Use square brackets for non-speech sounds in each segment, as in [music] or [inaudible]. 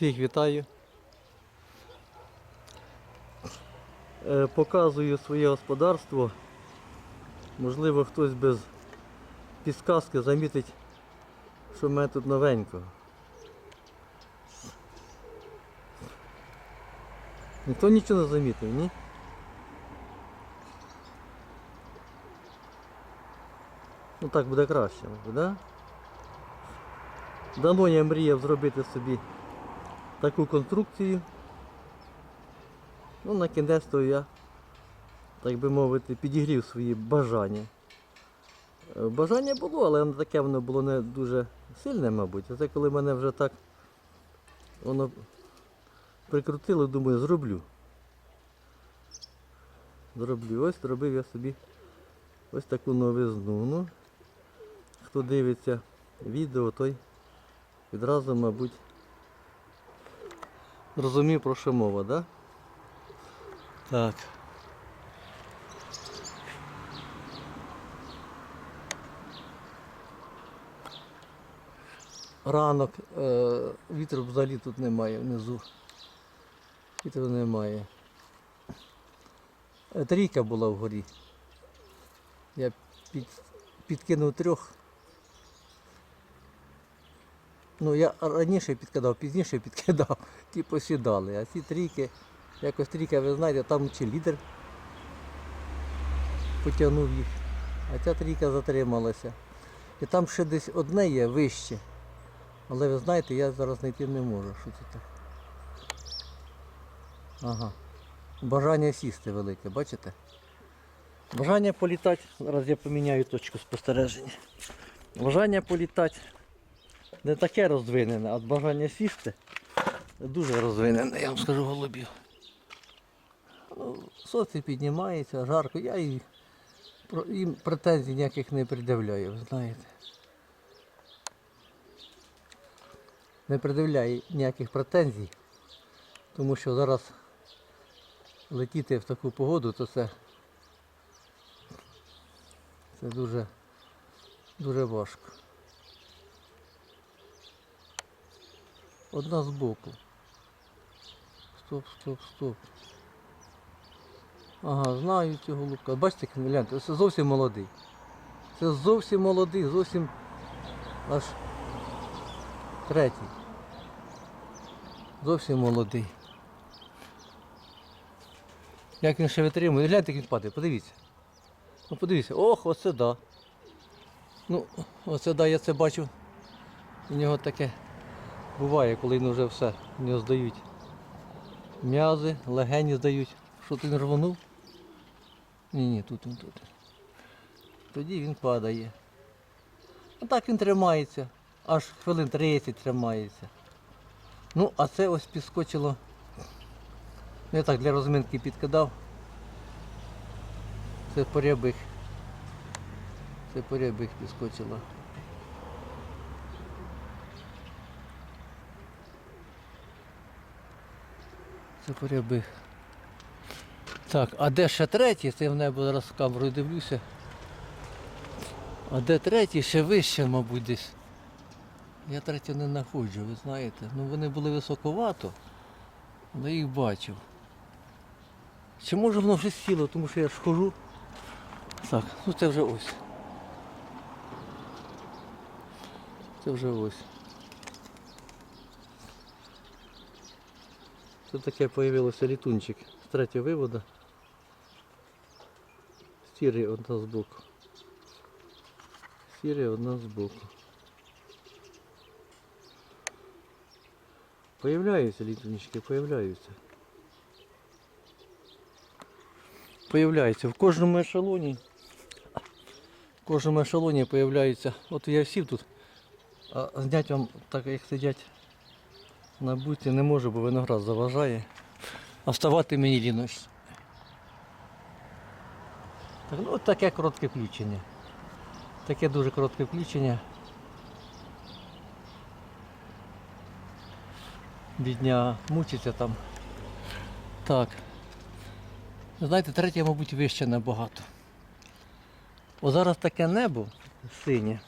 Всіх вітаю. Е, Показую своє господарство. Можливо, хтось без підсказки замітить, що в мене тут новенького. Ніхто нічого не замітив, ні? Ну так буде краще, мабуть, да? Давно я мріяв зробити собі таку конструкцію. Ну, на кінець то я, так би мовити, підігрів свої бажання. Е, Бажання було, але таке воно було не дуже сильне, мабуть. Це коли мене вже так воно прикрутило, думаю, зроблю. Зроблю. Ось зробив я собі ось таку новизну. Ну, хто дивиться відео, той відразу, мабуть, розумів про що мова, да? Так. Ранок, е, вітру взагалі тут немає внизу. Вітру немає. Е, Трійка була вгорі. Я під, підкинув трьох. Ну, я раніше підкидав, пізніше підкидав, [laughs] ті посідали. А ці трійки, якось трійка, ви знаєте, там чи лідер потягнув їх, а ця трійка затрималася. І там ще десь одне є вище. Але ви знаєте, я зараз знайти не можу. Що це так? Ага. Бажання сісти велике, бачите? Бажання політати. Зараз я поміняю точку спостереження. Бажання політати не таке розвинене, а бажання сісти дуже розвинене, я вам скажу голубів. Ну, Сонце піднімається, жарко, я про- їм претензій ніяких не пред'являю, ви знаєте. Не пред'являю ніяких претензій, тому що зараз летіти в таку погоду, то це, це дуже, дуже важко. Одна збоку. Стоп, стоп, стоп. Ага, знаю цю голубка. Бачите, гляньте, це зовсім молодий. Це зовсім молодий, зовсім аж третій. Зовсім молодий. Як він ще витримує, гляньте, як він падає, подивіться. Ну подивіться, ох, оце да. Ну, оце да, я це бачу. У нього таке буває, коли він вже все, нього здають. М'язи, легені здають. Що ти не рвонув? Ні, ні, тут він тут. Тоді він падає. А так він тримається. Аж хвилин 30 тримається. Ну, а це ось підскочило. Ну, Я так для розминки підкидав. Це порябих. Це порябих підскочило. Це порябих. Так, а де ще третій? Це я в небо зараз з камерою дивлюся. А де третій? Ще вище, мабуть, десь. Я третій не знаходжу, ви знаєте. Ну вони були високовато, але їх бачив. Чи може воно вже сіло, тому що я ж хожу. Так, ну це вже ось. Це вже ось. Це таке появилося літунчик з третього виводу. Сірий одна з боку. Сірий одна з боку. Появляються літунчики, появляються. Появляються. В кожному ешелоні. В кожному ешелоні появляються. От я сів тут. А зняти вам так як сидять На буті не можу, бо виноград заважає. А вставати мені лінось. Так, ну, таке коротке включення. Таке дуже коротке включення. Бідня мучиться там. Так. Знаєте, третє, мабуть, вище набагато. О зараз таке небо синє.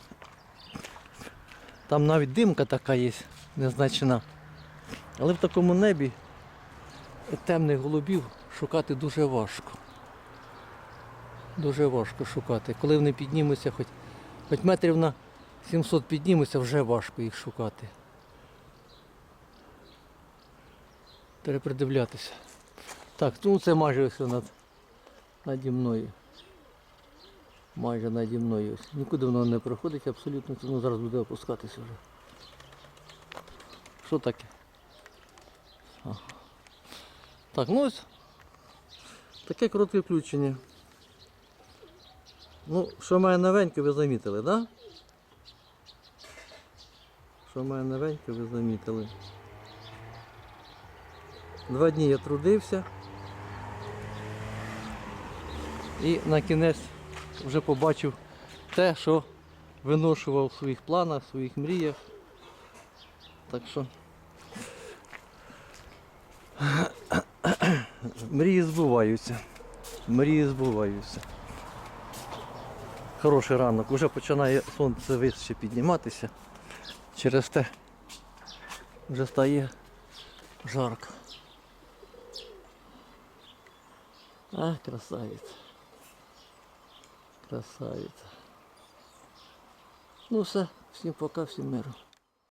Там навіть димка така є незначна. Але в такому небі темних голубів шукати дуже важко. Дуже важко шукати. Коли вони піднімуться, хоч, хоч метрів на 700 піднімуться, вже важко їх шукати. Треба придивлятися. Так, ну це майже все над, наді мною. Майже наді мною. Ось. Нікуди воно не проходить абсолютно, воно зараз буде опускатися вже. Що таке? Так, ну ось таке коротке включення. Ну, що має новеньке, ви замітили, так? Да? Що має новеньке, ви замітили. Два дні я трудився. І на кінець вже побачив те, що виношував в своїх планах, в своїх мріях. Так що мрії збуваються. Мрії збуваються. Хороший ранок, вже починає сонце вище підніматися. Через те вже стає жарко. А, красавець. Красавець. Ну все, всім пока, всім миру.